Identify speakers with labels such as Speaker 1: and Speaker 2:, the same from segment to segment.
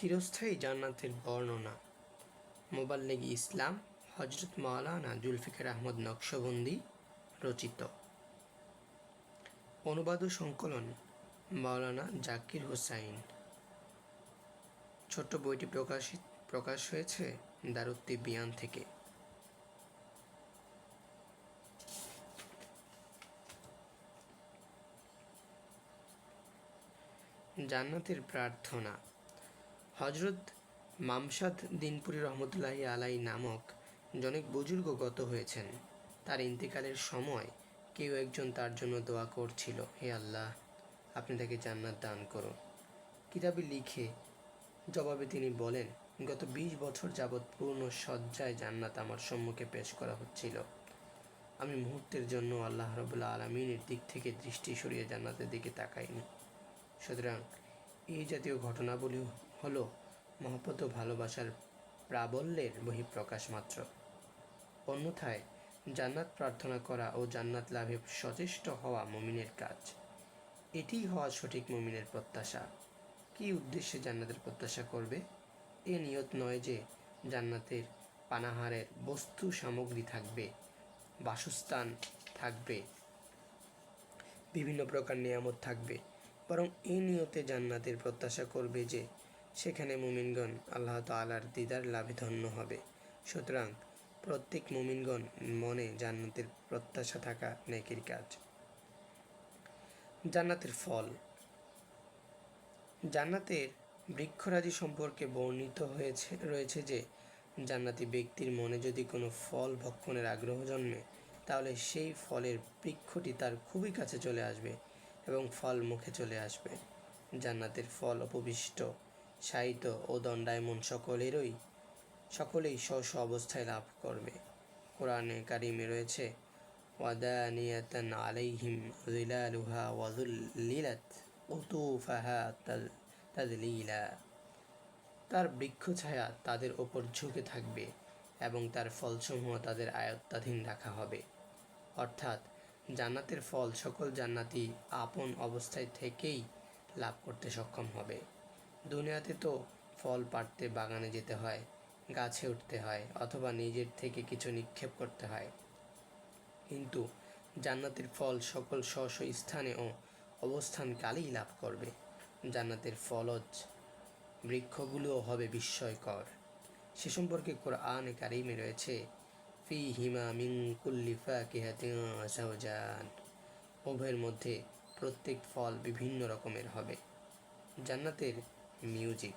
Speaker 1: চিরস্থায়ী জান্নাতের বর্ণনা। মোবাল্লেগি ইসলাম হজরত মাওলানা জুলফিকার আহমদ নকশবন্দি রচিত। অনুবাদ সংকলন মাওলানা জাকির হোসাইন। ছোট্ট বইটি প্রকাশিত, প্রকাশ হয়েছে দারুত্তি বিয়ান থেকে। জান্নাতের প্রার্থনা। হজরত মামসাদ দিনপুরি রহমতুল্লাহ আলাই নামক জনক বুজুর্গ গত হয়েছেন। তার ইন্তেকালের সময় কেউ একজন তার জন্য দোয়া করছিল, হে আল্লাহ, আপনি তাকে জান্নাত দান করুন। কিতাবে লিখে জবাবে তিনি বলেন, গত বিশ বছর যাবৎ পূর্ণ সজ্জায় জান্নাত আমার সম্মুখে পেশ করা হচ্ছিল। আমি মুহূর্তের জন্য আল্লাহ রবুল্লা আলমিনের দিক থেকে দৃষ্টি সরিয়ে জান্নাতের দিকে তাকাইনি। সুতরাং এই জাতীয় ঘটনাবলী হলো মহব্বত ভালোবাসার প্রাবল্যের বহিঃপ্রকাশ মাত্র। অন্যথায় জান্নাত প্রার্থনা করা ও জান্নাত লাভে সচেষ্ট হওয়া মমিনের কাজ। এটিই হওয়া সঠিক মমিনের প্রত্যাশা। কি উদ্দেশ্যে জান্নাতের প্রত্যাশা করবে? এ নিয়ত নয় যে জান্নাতের পানাহারের বস্তু সামগ্রী থাকবে, বাসস্থান থাকবে, বিভিন্ন প্রকার নিয়ামত থাকবে। বরং এ নিয়তে জান্নাতের প্রত্যাশা করবে যে সেখানে মুমিনগণ আল্লাহ তালার দিদার লাভে ধন্য হবে। সুতরাং প্রত্যেক মুমিনগণ মনে জান্নাতের প্রত্যাশা থাকা নেকির কাজ। জান্নাতের ফল। জান্নাতের বৃক্ষরাজি সম্পর্কে বর্ণিত হয়েছে, রয়েছে যে জান্নাতি ব্যক্তির মনে যদি কোনো ফল ভক্ষণের আগ্রহ জন্মে, তাহলে সেই ফলের বৃক্ষটি তার খুবই কাছে চলে আসবে এবং ফল মুখে চলে আসবে। জান্নাতের ফল অপবিষ্ট। সাহিত্য ও দণ্ডায়মন সকলেরই, সকলেই স্ব স্ব অবস্থায় লাভ করবে। কোরআনে কারিমে রয়েছে তার বৃক্ষ ছায়া তাদের ওপর ঝুঁকে থাকবে এবং তার ফলসমূহ তাদের আয়ত্তাধীন রাখা হবে। অর্থাৎ জান্নাতের ফল সকল জান্নাতি আপন অবস্থায় থেকেই লাভ করতে সক্ষম হবে। দুনিয়াতে তো ফল পাড়তে বাগানে যেতে হয়, গাছে উঠতে হয়, অথবা নিজের থেকে কিছু নিক্ষেপ করতে হয়। কিন্তু জান্নাতের ফল সকল স্ব স্থানে ও অবস্থানকালেই লাভ করবে। জান্নাতের ফলজ বৃক্ষগুলোও হবে বিস্ময়কর। সে সম্পর্কে কোরআনে কারিমে রয়েছে ফি হিমা মিং কুল্লিফা কেহাতিন উভয়ের মধ্যে প্রত্যেক ফল বিভিন্ন রকমের হবে। জান্নাতের মিউজিক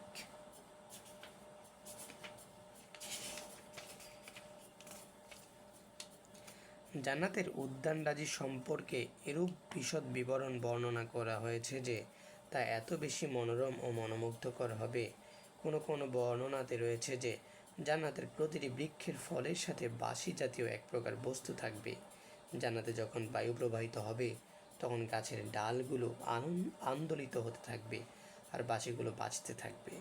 Speaker 1: জান্নাতের উদ্যানরাজি সম্পর্কে এরূপ বিশদ বিবরণ বর্ণনা করা হয়েছে যে, তা এত বেশি মনোরম ও মনোমুগ্ধকর হবে। কোনো কোনো বর্ণনাতে রয়েছে যে, জান্নাতের প্রতিটি বৃক্ষের ফলের সাথে বাঁশি জাতীয় এক প্রকার বস্তু থাকবে। জান্নাতে যখন বায়ু প্রবাহিত হবে, তখন গাছের ডালগুলো আনন্দ আন্দোলিত হতে থাকবে। আর বাঁশিগুলো বাজতে থাকবে।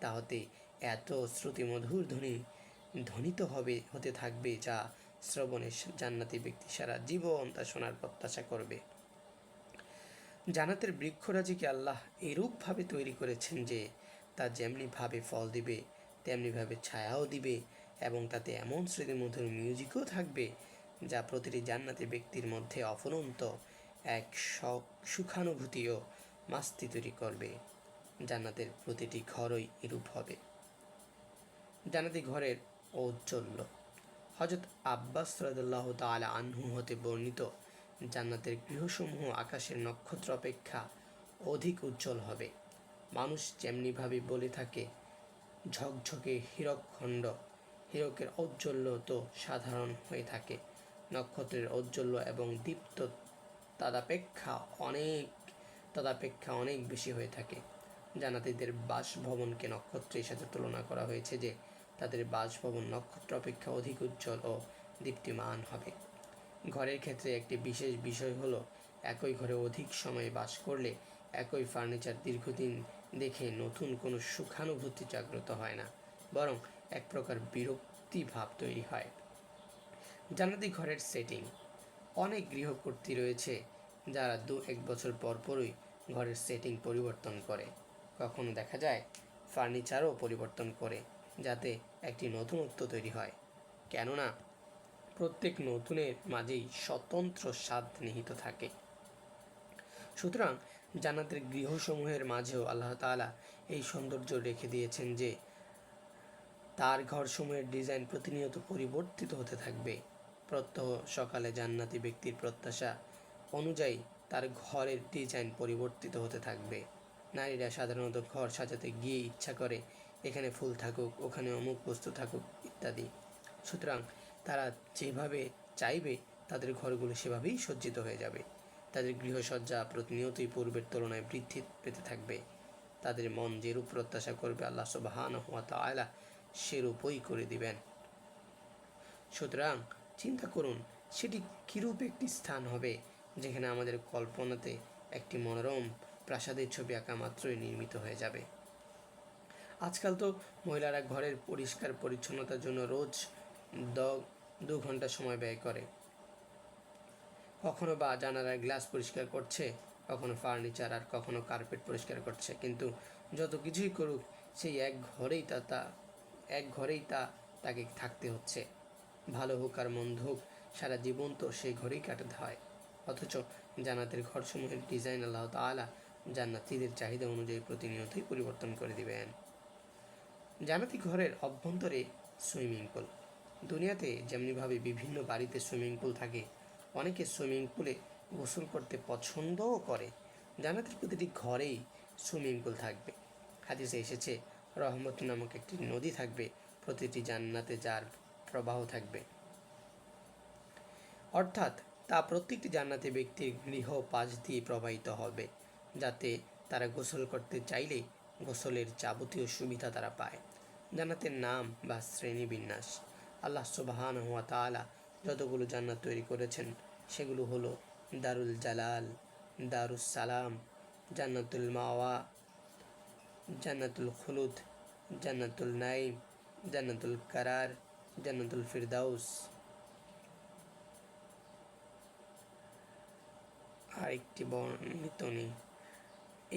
Speaker 1: তা হতে এত শ্রুতিমধুর ধ্বনি ধ্বনিত হবে, হতে থাকবে যা শ্রবণে জান্নাতি ব্যক্তি সারা জীবন তা শোনার প্রত্যাশা করবে। জান্নাতের বৃক্ষরাজিকে আল্লাহ এরূপভাবে তৈরি করেছেন যে, তা যেমনিভাবে ফল দিবে, তেমনিভাবে ছায়াও দিবে এবং তাতে এমন স্মৃতিমধুর মিউজিকও থাকবে যা প্রতিটি জান্নাতি ব্যক্তির মধ্যে অফুরন্ত এক সুখানুভূতি ও মাস্তি তৈরি করবে। জান্নাতের প্রতিটি ঘরই এরূপ হবে। জান্নাতি ঘরের ঔজ্জ্বল্য। হজরত আব্বাস রদুল্লাহ তালা আনহু হতে বর্ণিত, জান্নাতের গৃহসমূহ আকাশের নক্ষত্র অপেক্ষা অধিক উজ্জ্বল হবে। মানুষ যেমনিভাবে বলে থাকে, ঝকঝকে হীরকখণ্ড, হীরকের ঔজ্জ্বল্য তো সাধারণ হয়ে থাকে। নক্ষত্রের ঔজ্জ্বল্য এবং দীপ্ত তদাপেক্ষা অনেক তদাপেক্ষা অনেক বেশি হয়ে থাকে। জানাতিদের বাসভবনকে নক্ষত্রের সাথে তুলনা করা হয়েছে যে তাদের বাসভবন নক্ষত্র অপেক্ষা অধিক উজ্জ্বল ও দীপ্তিমান হবে। ঘরের ক্ষেত্রে একটি বিশেষ বিষয় হলো, একই ঘরে অধিক সময় বাস করলে একই ফার্নিচার দীর্ঘদিন দেখে নতুন কোনো সুখানুভূতি জাগ্রত হয় না, বরং এক প্রকার বিরক্তি ভাব তৈরি হয়। জানাতি ঘরের সেটিং। অনেক গৃহকর্তী রয়েছে যারা দু এক বছর পর পরই ঘরের সেটিং পরিবর্তন করে। কখনো দেখা যায় ফার্নিচারও পরিবর্তন করে যাতে একটি নতুনত্ব তৈরি হয়। কেননা, প্রত্যেক নতুনের মাঝেই স্বতন্ত্র স্বাদ নিহিত থাকে। সুতরাং জান্নাতের গৃহসমূহের মাঝেও আল্লাহ তাআলা এই সৌন্দর্য রেখে দিয়েছেন যে, তার ঘরসমূহের ডিজাইন প্রতিনিয়ত পরিবর্তিত হতে থাকবে। প্রত্যহ সকালে জান্নাতি ব্যক্তির প্রত্যাশা অনুযায়ী তার ঘরের ডিজাইন পরিবর্তিত হতে থাকবে। নারীরা সাধারণত ঘর সাজাতে গিয়ে ইচ্ছা করে, এখানে ফুল থাকুক, ওখানে অমুক বস্তু থাকুক ইত্যাদি। সুতরাং তারা যেভাবে চাইবে, তাদের ঘরগুলো সেভাবেই সজ্জিত হয়ে যাবে। তাদের গৃহসজ্জা প্রতিনিয়তই পূর্বের তুলনায় বৃদ্ধি পেতে থাকবে। তাদের মন যেরূপ প্রত্যাশা করবে আল্লাহ সুবাহান হাত আয়লা সেরূপই করে দিবেন। সুতরাং চিন্তা করুন, সেটি কিরূপ একটি স্থান হবে, যেখানে আমাদের কল্পনাতে একটি মনোরম প্রাসাদের ছবি আঁকা মাত্রই নির্মিত হয়ে যাবে। আজকাল তো মহিলারা ঘরের পরিষ্কার পরিচ্ছন্নতার জন্য রোজ দ, দু ঘণ্টা সময় ব্যয় করে। কখনো বা জানালার গ্লাস পরিষ্কার করছে, কখনো ফার্নিচার আর কখনো কার্পেট পরিষ্কার করছে। কিন্তু যত কিছুই করুক, সেই এক ঘরেই তা তা, এক ঘরেই তা, তাকে থাকতে হচ্ছে। ভালো হোক আর মন্দ হোক, সারা জীবন তো সেই ঘরেই কাটাতে হয়। অথচ জান্নাতের ঘরসমূহের ডিজাইন আল্লাহ তাআলা জান্নাতীদের চাহিদা অনুযায়ী প্রতিনিয়তই পরিবর্তন করে দিবেন। জান্নাতি ঘরের অভ্যন্তরে সুইমিং পুল। দুনিয়াতে যেমনিভাবে বিভিন্ন বাড়িতে সুইমিং পুল থাকে, অনেকে সুইমিং পুলে গোসল করতে পছন্দও করে। জান্নাতের প্রতিটি ঘরেই সুইমিং পুল থাকবে। হাদিসে এসেছে, রহমত নামক একটি নদী থাকবে, প্রতিটি জান্নাতে যার প্রবাহ থাকবে। অর্থাৎ তা প্রত্যেকটি জান্নাতে ব্যক্তির গৃহ পাশ দিয়ে প্রবাহিত হবে। যাতে তারা গোসল করতে চাইলে গোসলের যাবতীয় সুবিধা তারা পায়। জান্নাতের নাম বা শ্রেণি বিন্যাস। আল্লাহ সুবাহান হুয়া তাআলা যতগুলো জান্নাত তৈরি করেছেন, সেগুলো হলো দারুল জালাল, দারুস সালাম, জান্নাতুল মাওয়া, জান্নাতুল খুলুদ, জান্নাতুল নাইম জান্নাতুল কারার, জান্নাতুল ফিরদাউস। আরেকটি বর্ণিত নেই।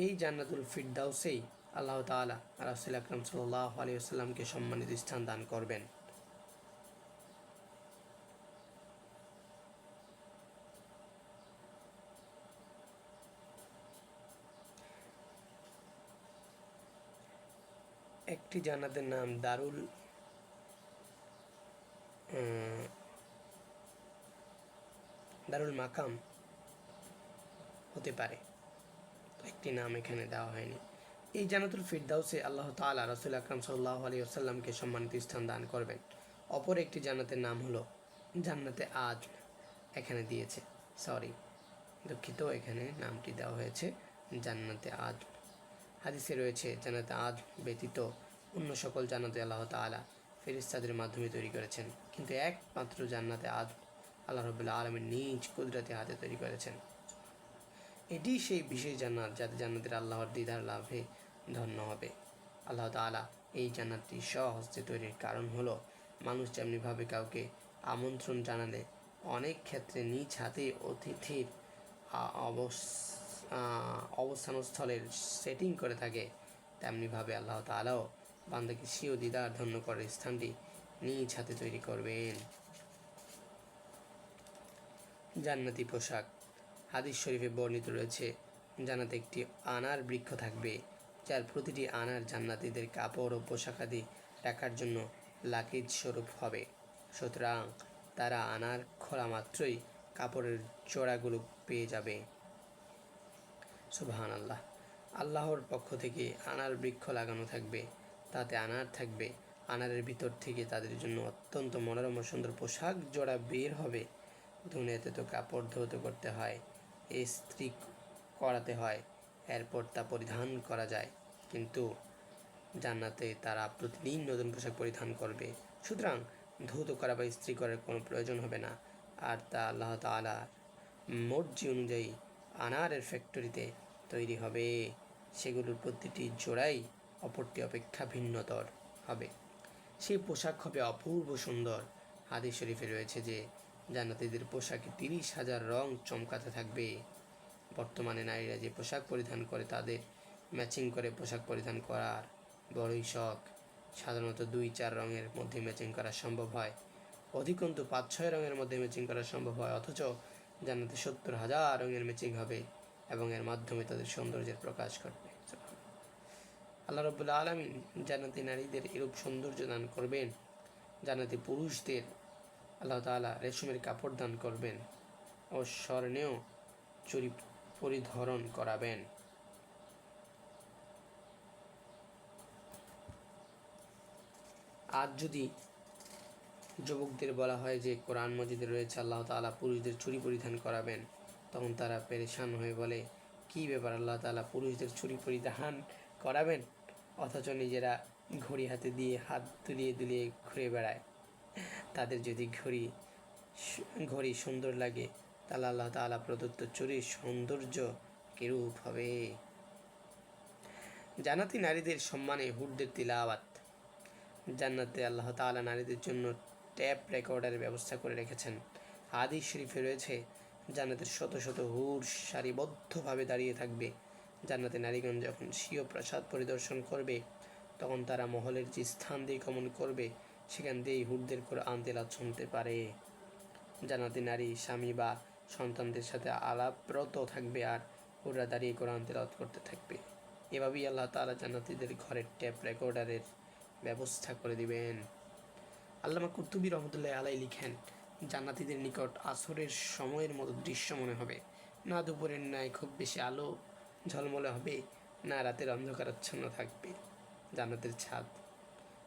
Speaker 1: এই জান্নাতুল ফিরদাউসেই আল্লাহ তাআলা রাসুল আকরম সাল্লাহ আলিয়াল্লামকে সম্মানিত স্থান দান করবেন। একটি জান্নাতের নাম দারুল দারুল মাকাম হতে পারে। একটি নাম এখানে দেওয়া হয়নি। এই জান্নাতুল ফিরদাউসে আল্লাহ তাআলা রসুল আকরাম সাল্লাল্লাহু আলাইহি ওয়াসাল্লামকে সম্মানিত স্থান দান করবেন। অপর একটি জান্নাতের নাম হলো জান্নাতে আজ এখানে দিয়েছে। সরি দুঃখিত, এখানে নামটি দেওয়া হয়েছে জান্নাতে আজ। হাদিসে রয়েছে, জান্নাতে আজ ব্যতীত অন্য সকল জান্নাতে আল্লাহ তাআলা ফেরেশতাদের মাধ্যমে তৈরি করেছেন। কিন্তু একমাত্র জান্নাতে আজ আল্লাহ রবুল্লাহ আলমের নিজ কুদরতে হাতে তৈরি করেছেন। এটি সেই বিশেষ জান্নাত যাতে জান্নাতের আল্লাহর দিদার লাভে ধন্য হবে। আল্লাহ তাআলা এই জান্নাতটি স্বহস্তে তৈরির কারণ হলো, মানুষ যেমনিভাবে কাউকে আমন্ত্রণ জানালে অনেক ক্ষেত্রে নিজ হাতে অতিথির অবস্থানস্থলের সেটিং করে থাকে। তেমনিভাবে আল্লাহ তাআলাও বান্দাকে স্বীয় দিদার ধন্য করার স্থানটি নিজ হাতে তৈরি করবেন। জান্নাতি পোশাক হাদিস শরীফে বর্ণিত রয়েছে জানাতে একটি আনার বৃক্ষ থাকবে, যার প্রতিটি আনার জান্নাতিদের কাপড় ও পোশাকাদি রাখার জন্য লাকিজ স্বরূপ হবে। সুতরাং তারা আনার খোলা মাত্রই কাপড়ের জোড়াগুলো পেয়ে যাবে। সুবহান আল্লাহ আল্লাহর পক্ষ থেকে আনার বৃক্ষ লাগানো থাকবে, তাতে আনার থাকবে। আনারের ভিতর থেকে তাদের জন্য অত্যন্ত মনোরম সুন্দর পোশাক জোড়া বের হবে। দুনিয়াতে তো কাপড় ধৌত করতে হয় ইস্ত্রি করাতে হয়, এরপর তা পরিধান করা যায়। কিন্তু জান্নাতে তারা প্রতিদিন নতুন পোশাক পরিধান করবে। সুতরাং ধৌত করা বা ইস্ত্রি করার কোনো প্রয়োজন হবে না। আর তা আল্লাহ তাআলা মর্জি অনুযায়ী আনারের ফ্যাক্টরিতে তৈরি হবে। সেগুলোর প্রতিটি জোড়াই অপরটি অপেক্ষা ভিন্নতর হবে। সেই পোশাক হবে অপূর্ব সুন্দর। হাদিস শরীফে রয়েছে যে জান্নাতীদের পোশাকে তিরিশ হাজার রং চমকাতে থাকবে। বর্তমানে নারীরা যে পোশাক পরিধান করে, তাদের ম্যাচিং করে পোশাক পরিধান করার বড়ই শখ। সাধারণত দুই, চার রঙের মধ্যে ম্যাচিং করা সম্ভব হয়। অধিকন্তু পাঁচ, ছয় রঙের মধ্যে ম্যাচিং করা সম্ভব হয়, অথচ জান্নাতে সত্তর হাজার রঙের ম্যাচিং হবে এবং এর মাধ্যমে তাদের সৌন্দর্যের প্রকাশ ঘটবে। আল্লাহ রবুল্লা আলমিন জান্নাতি নারীদের এরূপ সৌন্দর্য দান করবেন। জান্নাতি পুরুষদের আল্লাহ তাআলা রেশমের কাপড় দান করবেন ও স্বর্ণেও চুরি পরিধারণ করাবেন। আজ যদি যুবকদের বলা হয় যে কোরআন মজিদে রয়েছে, আল্লাহ তাআলা পুরুষদের চুরি পরিধান করাবেন, তখন তারা পেরেশান হয়ে বলে, কি ব্যাপার, আল্লাহ তাআলা পুরুষদের চুরি পরিধান করাবেন? অথচ নিজেরা ঘড়ি হাতে দিয়ে হাত দুলিয়ে দুলিয়ে ঘুরে বেড়ায়। তাদের যদি ঘড়ি ঘড়ি সুন্দর লাগে, তাহলে আল্লাহ তাআলা প্রদত্ত চুরির সৌন্দর্য কিরূপ হবে? জানাতি নারীদের সম্মানে হুডদের তিলাওয়াত। জান্নাতে আল্লাহ তাআলা নারীদের জন্য ট্যাপ রেকর্ডারের ব্যবস্থা করে রেখেছেন। হাদিস শরীফে রয়েছে, জান্নাতের শত শত হুর সারিবদ্ধভাবে দাঁড়িয়ে থাকবে। জান্নাতে নারীগণ যখন স্বীয় প্রাসাদ পরিদর্শন করবে, তখন তারা মহলের যে স্থান দিয়ে গমন করবে সেখান দিয়েই হুরদের কোরআন তেলাওয়াত শুনতে পারে। জান্নাতি নারী, স্বামী বা সন্তানদের সাথে আলাপরত থাকবে আর ওরা দাঁড়িয়ে কোরআন তেলাওয়াত করতে থাকবে। এভাবেই আল্লাহ তাআলা জান্নাতীদের ঘরের ট্যাপ রেকর্ডারের ব্যবস্থা করে দিবেন। আল্লামা কুর্তুবী রহমতুল্লাহ আলাই লিখেন, জান্নাতীদের নিকট আসরের সময়ের মতো দৃশ্য মনে হবে। না দুপুরের ন্যায় খুব বেশি আলো, ঝলমলে হবে, না রাতের অন্ধকারাচ্ছন্ন থাকবে। জান্নাতের ছাদ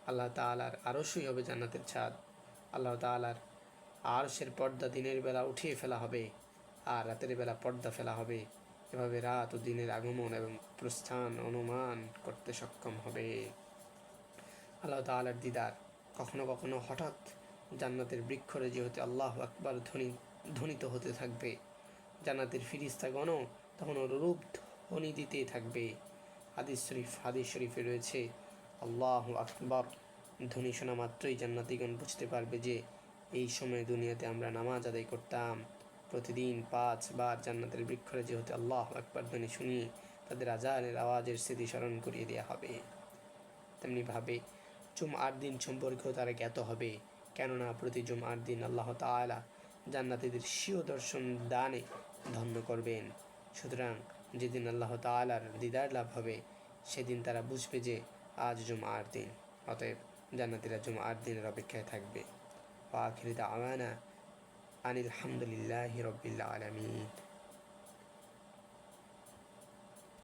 Speaker 1: আল্লাহ তাআলার আরশই হবে জান্নাতের ছাদ। আল্লাহ তাআলার আরশের পর্দা দিনের বেলা উঠিয়ে ফেলা হবে আর রাতের বেলা পর্দা ফেলা হবে। এভাবে রাত ও দিনের আগমন এবং প্রস্থান অনুমান করতে সক্ষম হবে। আল্লাহ তাআলার দিদার কখনো কখনো হঠাৎ জান্নাতের বৃক্ষরাজি হতে আল্লাহ আকবার ধ্বনি, ধ্বনিত হতে থাকবে। জান্নাতের ফিরিস্তাগণও তখন অনুরূপ ধ্বনি দিতে থাকবে। হাদিস শরীফ, হাদিস শরীফে রয়েছে আল্লাহ আকবার। ধ্বনি শোনা মাত্রই জান্নাতিগণ বুঝতে পারবে যে এই সময় দুনিয়াতে আমরা নামাজ আদায় করতাম। প্রতিদিন পাঁচ বার জান্নাতের বৃক্ষরাজি হতে আল্লাহ আকবার ধ্বনি শুনিয়ে তাদের আজানের আওয়াজের স্মৃতি স্মরণ করিয়ে দেওয়া হবে। তেমনিভাবে জুম আট দিন সম্পর্কেও তারা জ্ঞাত হবে। কেননা প্রতি জুম আট দিন আল্লাহ তাআলা জান্নাতীদের স্বীয় দর্শন দানে ধন্য করবেন। সুতরাং যেদিন আল্লাহ তাআলার দিদার লাভ হবে, সেদিন তারা বুঝবে যে আজ জুমার দিন, অতএব জান্নাতিরা জুমার দিনের অপেক্ষায় থাকবে। আখির দাওয়ানা আনিল হামদুলিল্লাহ রবিল্লা আলামিন।